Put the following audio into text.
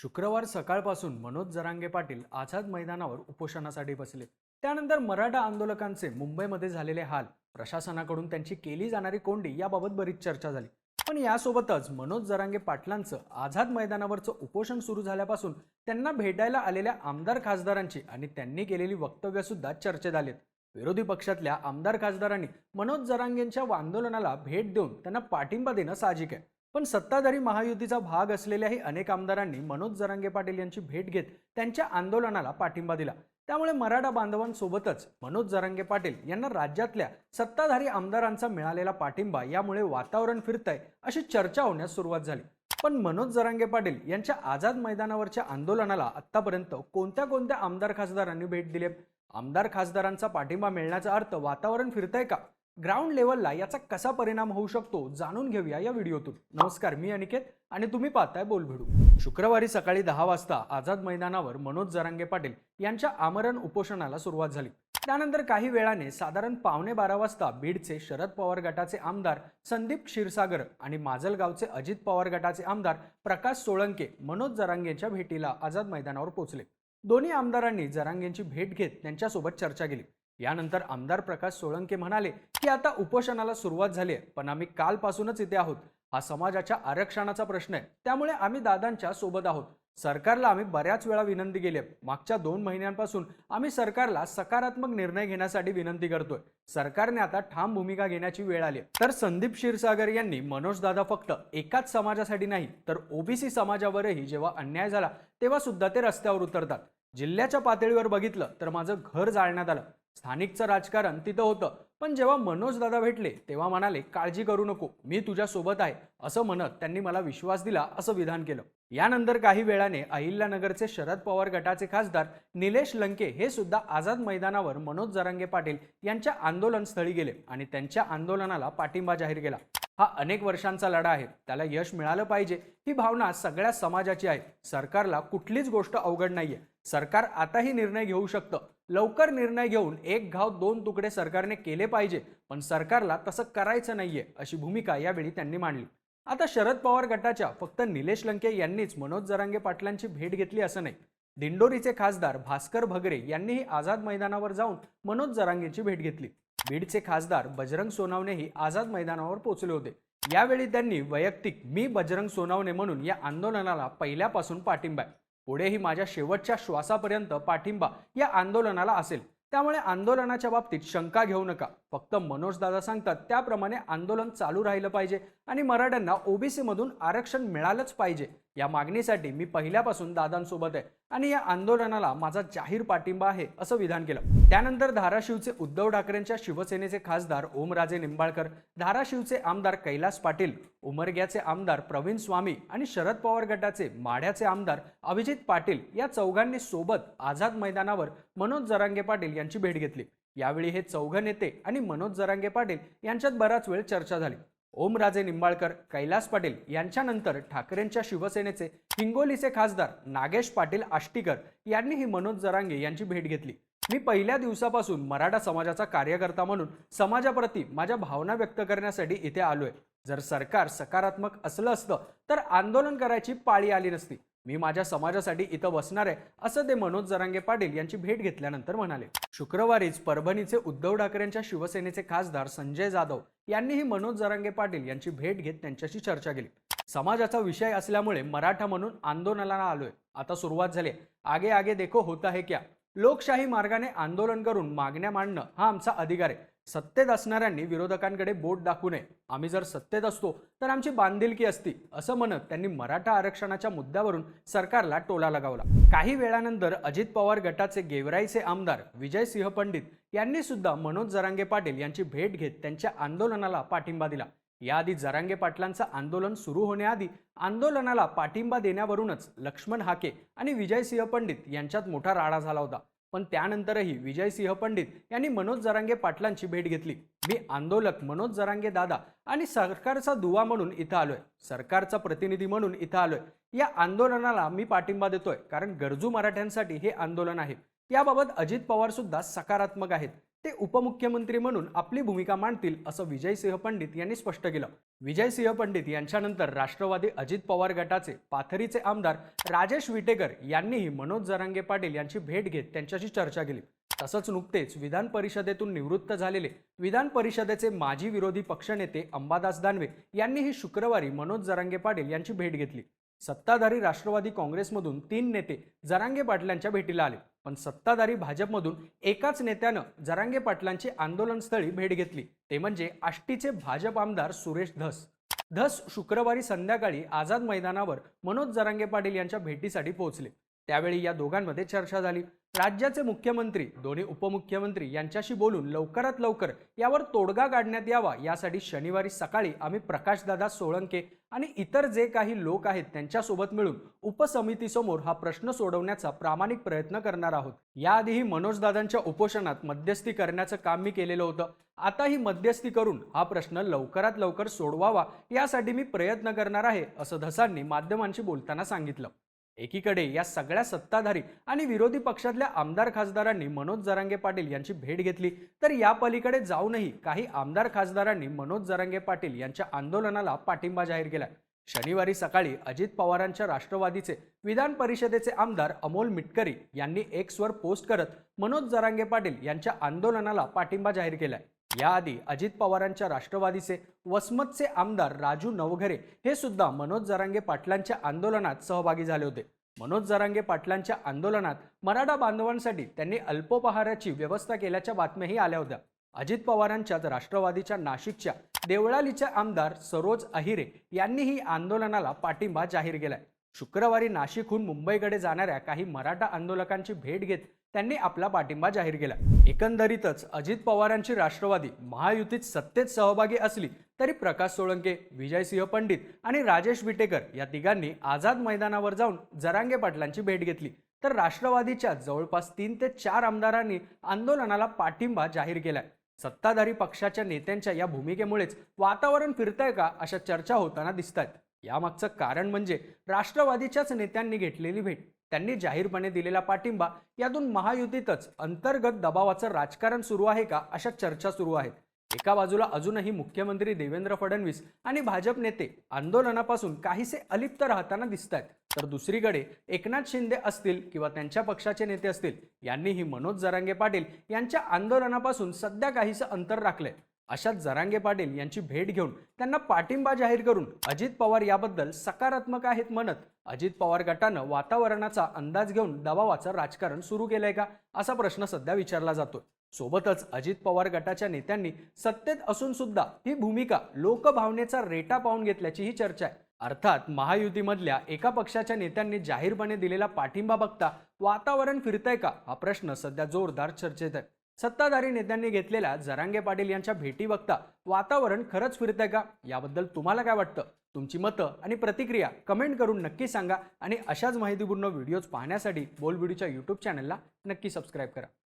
शुक्रवार सकाळपासून मनोज जरांगे पाटील आझाद मैदानावर उपोषणासाठी बसले. त्यानंतर मराठा आंदोलकांचे मुंबईमध्ये झालेले हाल प्रशासनाकडून त्यांची केली जाणारी कोंडी याबाबत बरीच चर्चा झाली. पण यासोबतच मनोज जरांगे पाटलांचं आझाद मैदानावरचं उपोषण सुरू झाल्यापासून त्यांना भेटायला आलेल्या आमदार खासदारांची आणि त्यांनी केलेली वक्तव्य सुद्धा चर्चेत आलेत. विरोधी पक्षातल्या आमदार खासदारांनी मनोज जरांगेंच्या आंदोलनाला भेट देऊन त्यांना पाठिंबा देणं साहजिक आहे. पण सत्ताधारी महायुतीचा भाग असलेल्याही अनेक आमदारांनी मनोज जरांगे पाटील यांची भेट घेत त्यांच्या आंदोलनाला पाठिंबा दिला. त्यामुळे मराठा बांधवांसोबतच मनोज जरांगे पाटील यांना राज्यातल्या सत्ताधारी आमदारांचा मिळालेला पाठिंबा यामुळे वातावरण फिरतंय अशी चर्चा होण्यास सुरुवात झाली. पण मनोज जरांगे पाटील यांच्या आझाद मैदानावरच्या आंदोलनाला आतापर्यंत कोणत्या कोणत्या आमदार खासदारांनी भेट दिली आमदार खासदारांचा पाठिंबा मिळण्याचा अर्थ वातावरण फिरतंय का? ग्राउंड लेवलला याचा कसा परिणाम होऊ शकतो जाणून घेऊया या व्हिडिओतून. नमस्कार मी अनिकेत आणि तुम्ही पाहताय बोलभिडू शुक्रवारी सकाळी दहा वाजता आझाद मैदानावर मनोज जरांगे पाटील यांच्या आमरण उपोषणाला सुरुवात झाली. त्यानंतर काही वेळाने साधारण पावणे बारा वाजता बीडचे शरद पवार गटाचे आमदार संदीप क्षीरसागर आणि माजलगावचे अजित पवार गटाचे आमदार प्रकाश सोळंके मनोज जरांगेंच्या भेटीला आझाद मैदानावर पोहोचले. दोन्ही आमदारांनी जरांगेंची भेट घेत त्यांच्यासोबत चर्चा केली. यानंतर आमदार प्रकाश सोळंके म्हणाले की आता उपोषणाला सुरुवात झाली आहे पण आम्ही कालपासूनच इथे आहोत. हा समाजाच्या आरक्षणाचा प्रश्न आहे. त्यामुळे आम्ही दादांच्या सोबत आहोत. सरकारला आम्ही बऱ्याच वेळा विनंती केली आहे. मागच्या दोन महिन्यांपासून आम्ही सरकारला सकारात्मक निर्णय घेण्यासाठी विनंती करतोय. सरकारने आता ठाम भूमिका घेण्याची वेळ आली आहे. तर संदीप क्षीरसागर यांनी मनोज दादा फक्त एकाच समाजासाठी नाही तर ओबीसी समाजावरही जेव्हा अन्याय झाला तेव्हा सुद्धा ते रस्त्यावर उतरतात. जिल्ह्याच्या पातळीवर बघितलं तर माझं घर जाळण्यात आलं. स्थानिकचं राजकारण तिथं होतं. पण जेव्हा मनोज दादा भेटले तेव्हा म्हणाले काळजी करू नको मी तुझ्या सोबत आहे असं म्हणत त्यांनी मला विश्वास दिला असं विधान केलं. यानंतर काही वेळाने अहिल्यानगरचे शरद पवार गटाचे खासदार निलेश लंके हे सुद्धा आझाद मैदानावर मनोज जरांगे पाटील यांच्या आंदोलन स्थळी गेले आणि त्यांच्या आंदोलनाला पाठिंबा जाहीर केला. हा अनेक वर्षांचा लढा आहे त्याला यश मिळालं पाहिजे ही भावना सगळ्या समाजाची आहे. सरकारला कुठलीच गोष्ट अवघड नाहीये. सरकार आताही निर्णय घेऊ शकतं. लवकर निर्णय घेऊन एक घाव दोन तुकडे सरकारने केले पाहिजे पण सरकारला तसं करायचं नाहीये अशी भूमिका यावेळी त्यांनी मांडली. आता शरद पवार गटाच्या फक्त निलेश लंके यांनीच मनोज जरांगे पाटलांची भेट घेतली असं नाही. दिंडोरीचे खासदार भास्कर भगरे यांनीही आझाद मैदानावर जाऊन मनोज जरांगेची भेट घेतली. बीडचे खासदार बजरंग सोनावणेही आझाद मैदानावर पोहोचले होते. यावेळी त्यांनी वैयक्तिक मी बजरंग सोनावणे म्हणून या आंदोलनाला पहिल्यापासून पाठिंबा आहे. पुढेही माझ्या शेवटच्या श्वासापर्यंत पाठिंबा या आंदोलनाला असेल. त्यामुळे आंदोलनाच्या बाबतीत शंका घेऊ नका. फक्त मनोज दादा सांगतात त्याप्रमाणे आंदोलन चालू राहिलं पाहिजे आणि मराठ्यांना ओबीसीमधून आरक्षण मिळालंच पाहिजे. या मागणीसाठी मी पहिल्यापासून दादांसोबत आहे आणि या आंदोलनाला माझा जाहीर पाठिंबा आहे असं विधान केलं. त्यानंतर धाराशिवचे उद्धव ठाकरेंच्या शिवसेनेचे खासदार ओमराजे निंबाळकर धाराशिवचे आमदार कैलास पाटील उमरग्याचे आमदार प्रवीण स्वामी आणि शरद पवार गटाचे माढ्याचे आमदार अभिजित पाटील या चौघांनी सोबत आझाद मैदानावर मनोज जरांगे पाटील यांची भेट घेतली. यावेळी हे चौघ नेते आणि मनोज जरांगे पाटील यांच्यात बराच वेळ चर्चा झाली. ओमराजे निंबाळकर कैलास पाटील यांच्यानंतर ठाकरेंच्या शिवसेनेचे हिंगोलीचे खासदार नागेश पाटील आष्टीकर यांनीही मनोज जरांगे यांची भेट घेतली. मी पहिल्या दिवसापासून मराठा समाजाचा कार्यकर्ता म्हणून समाजाप्रती माझ्या भावना व्यक्त करण्यासाठी इथे आलोय. जर सरकार सकारात्मक असलं असतं तर आंदोलन करायची पाळी आली नसती. मी माझ्या समाजासाठी इथं बसणार आहे असं ते मनोज जरांगे पाटील यांची भेट घेतल्यानंतर म्हणाले. शुक्रवारीच परभणीचे उद्धव ठाकरेंच्या शिवसेनेचे खासदार संजय जाधव यांनीही मनोज जरांगे पाटील यांची भेट घेत त्यांच्याशी चर्चा केली. समाजाचा विषय असल्यामुळे मराठा म्हणून आंदोलनाला आलोय. आता सुरुवात झाली. आगे आगे देखो होता आहे क्या? लोकशाही मार्गाने आंदोलन करून मागण्या मांडणं हा आमचा अधिकार आहे. सत्तेत असणाऱ्यांनी विरोधकांकडे बोट दाखवू नये. आम्ही जर सत्तेत असतो तर आमची बांधिलकी असती असं म्हणत त्यांनी मराठा आरक्षणाच्या मुद्द्यावरून सरकारला टोला लगावला. काही वेळानंतर अजित पवार गटाचे गेवराईचे आमदार विजय सिंह पंडित यांनी सुद्धा मनोज जरांगे पाटील यांची भेट घेत त्यांच्या आंदोलनाला पाठिंबा दिला. याआधी जरांगे पाटलांचं आंदोलन सुरू होण्याआधी आंदोलनाला पाठिंबा देण्यावरूनच लक्ष्मण हाके आणि विजयसिंह पंडित यांच्यात मोठा राडा झाला होता. पण त्यानंतरही विजयसिंह पंडित यांनी मनोज जरांगे पाटलांची भेट घेतली. मी आंदोलक मनोज जरांगे दादा आणि सरकारचा दुवा म्हणून इथं आलोय. सरकारचा प्रतिनिधी म्हणून इथं आलोय. या आंदोलनाला मी पाठिंबा देतोय कारण गरजू मराठ्यांसाठी हे आंदोलन आहे. याबाबत अजित पवार सुद्धा सकारात्मक आहेत. ते उपमुख्यमंत्री म्हणून आपली भूमिका मांडतील असं विजयसिंह पंडित यांनी स्पष्ट केलं. विजयसिंह पंडित यांच्यानंतर राष्ट्रवादी अजित पवार गटाचे पाथरीचे आमदार राजेश विटेकर यांनीही मनोज जरांगे पाटील यांची भेट घेत त्यांच्याशी चर्चा केली. तसंच नुकतेच विधान परिषदेतून निवृत्त झालेले विधान परिषदेचे माजी विरोधी पक्षनेते अंबादास दानवे यांनीही शुक्रवारी मनोज जरांगे पाटील यांची भेट घेतली. सत्ताधारी राष्ट्रवादी काँग्रेसमधून तीन नेते जरांगे पाटलांच्या भेटीला आले. पण सत्ताधारी भाजपमधून एकाच नेत्यानं जरांगे पाटलांची आंदोलनस्थळी भेट घेतली. ते म्हणजे आष्टीचे भाजप आमदार सुरेश धस. धस शुक्रवारी संध्याकाळी आझाद मैदानावर मनोज जरांगे पाटील यांच्या भेटीसाठी पोहोचले. त्यावेळी या दोघांमध्ये चर्चा झाली. राज्याचे मुख्यमंत्री दोन्ही उपमुख्यमंत्री यांच्याशी बोलून लवकरात लवकर यावर तोडगा काढण्यात यावा यासाठी शनिवारी सकाळी आम्ही प्रकाशदादा सोळंके आणि इतर जे काही लोक आहेत त्यांच्यासोबत मिळून उपसमितीसमोर हा प्रश्न सोडवण्याचा प्रामाणिक प्रयत्न करणार आहोत. याआधीही मनोजदादांच्या उपोषणात मध्यस्थी करण्याचं काम मी केलेलं होतं. आता ही मध्यस्थी करून हा प्रश्न लवकरात लवकर सोडवावा यासाठी मी प्रयत्न करणार आहे असं धसांनी माध्यमांशी बोलताना सांगितलं. एकीकडे या सगळ्या सत्ताधारी आणि विरोधी पक्षातल्या आमदार खासदारांनी मनोज जरांगे पाटील यांची भेट घेतली. तर या पलीकडे जाऊनही काही आमदार खासदारांनी मनोज जरांगे पाटील यांच्या आंदोलनाला पाठिंबा जाहीर केला. शनिवारी सकाळी अजित पवारांच्या राष्ट्रवादीचे विधान परिषदेचे आमदार अमोल मिटकरी यांनी एक्सवर पोस्ट करत मनोज जरांगे पाटील यांच्या आंदोलनाला पाठिंबा जाहीर केलाय. याआधी अजित पवारांच्या राष्ट्रवादीचे वसमतचे आमदार राजू नवघरे हे सुद्धा मनोज जरांगे पाटलांच्या आंदोलनात सहभागी झाले होते. मनोज जरांगे पाटलांच्या आंदोलनात मराठा बांधवांसाठी त्यांनी अल्पोपहाराची व्यवस्था केल्याच्या बातम्याही आल्या होत्या. अजित पवारांच्याच राष्ट्रवादीच्या नाशिकच्या देवळालीच्या आमदार सरोज अहिरे यांनीही आंदोलनाला पाठिंबा जाहीर केलाय. शुक्रवारी नाशिकहून मुंबईकडे जाणाऱ्या काही मराठा आंदोलकांची भेट घेत त्यांनी आपला पाठिंबा जाहीर केला. एकंदरीतच अजित पवारांची राष्ट्रवादी महायुतीत सत्तेत सहभागी असली तरी प्रकाश सोळंके विजयसिंह पंडित आणि राजेश विटेकर या तिघांनी आझाद मैदानावर जाऊन जरांगे पाटलांची भेट घेतली. तर राष्ट्रवादीच्या जवळपास तीन ते चार आमदारांनी आंदोलनाला पाठिंबा जाहीर केलाय. सत्ताधारी पक्षाच्या नेत्यांच्या या भूमिकेमुळेच वातावरण फिरतंय का अशा चर्चा होताना दिसत आहेत यामागचं कारण म्हणजे राष्ट्रवादीच्याच नेत्यांनी घेतलेली भेट. त्यांनी जाहीरपणे दिलेला पाठिंबा यातून महायुतीतच अंतर्गत दबावाचं राजकारण सुरू आहे का अशा चर्चा सुरू आहेत. एका बाजूला अजूनही मुख्यमंत्री देवेंद्र फडणवीस आणि भाजप नेते आंदोलनापासून काहीसे अलिप्त राहताना दिसत आहेत तर दुसरीकडे एकनाथ शिंदे असतील किंवा त्यांच्या पक्षाचे नेते असतील यांनीही मनोज जरांगे पाटील यांच्या आंदोलनापासून सध्या काहीसं अंतर राखलंय. अशात जरांगे पाटील यांची भेट घेऊन त्यांना पाठिंबा जाहीर करून अजित पवार याबद्दल सकारात्मक आहेत म्हणत अजित पवार गटानं वातावरणाचा अंदाज घेऊन दबावाचं राजकारण सुरू केलंय का असा प्रश्न सध्या विचारला जातोय. सोबतच अजित पवार गटाच्या नेत्यांनी सत्तेत असून सुद्धा ही भूमिका लोकभावनेचा रेटा पाहून घेतल्याचीही चर्चा आहे. अर्थात महायुतीमधल्या एका पक्षाच्या नेत्यांनी जाहीरपणे दिलेला पाठिंबा बघता वातावरण फिरतंय का हा प्रश्न सध्या जोरदार चर्चेत आहे. सत्ताधारी नेत्यांनी घेतलेल्या जरांगे पाटील यांच्या भेटी बघता वातावरण खरंच फिरतंय का? याबद्दल तुम्हाला काय वाटतं? तुमची मतं आणि प्रतिक्रिया कमेंट करून नक्की सांगा आणि अशाच माहितीपूर्ण व्हिडिओज पाहण्यासाठी बोलबिडीच्या यूट्यूब चॅनलला नक्की सबस्क्राईब करा.